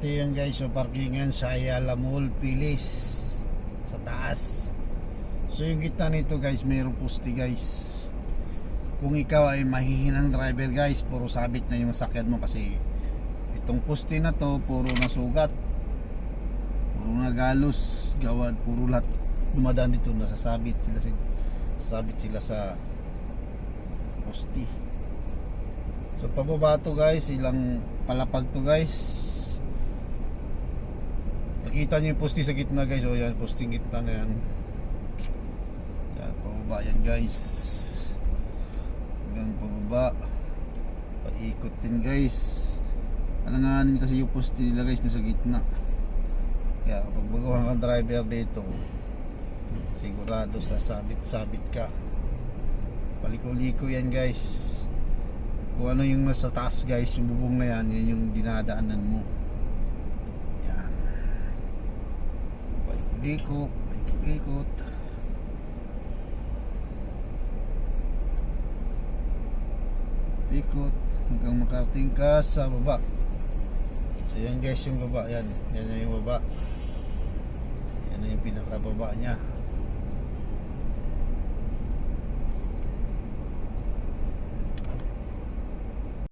Ito yun guys, yung parkingan sa Ayala Mall, Pilis. Sa taas. So yung gitna nito guys, mayroong poste guys. Kung ikaw ay mahihinang driver guys, puro sabit na yung sakyan mo kasi itong poste na to, puro nasugat. Puro nagalos, gawan, puro lahat dumadaan dito, nasasabit sila, sasabit sila sa poste. So pababa to guys, ilang palapag to guys. Nakita niyo yung poste sa gitna guys. O yan, posting gitna na yan. Yan, pababa yan guys. Hanggang pababa. Paikot din guys. Alanganin kasi yung poste nila guys nasa gitna. Kaya kapag baguhan kang driver dito, sigurado sasabit-sabit ka. Paliko-liko yan guys. Kung ano yung nasa taas guys, yung bubong na yan, yan yung dinadaanan mo. Yan. Paikot-liko, paikot-ikot. Ikot hanggang makarating ka sa baba. So yan guys yung baba, yan. Yan na yung baba. Yan na yung pinakababa niya.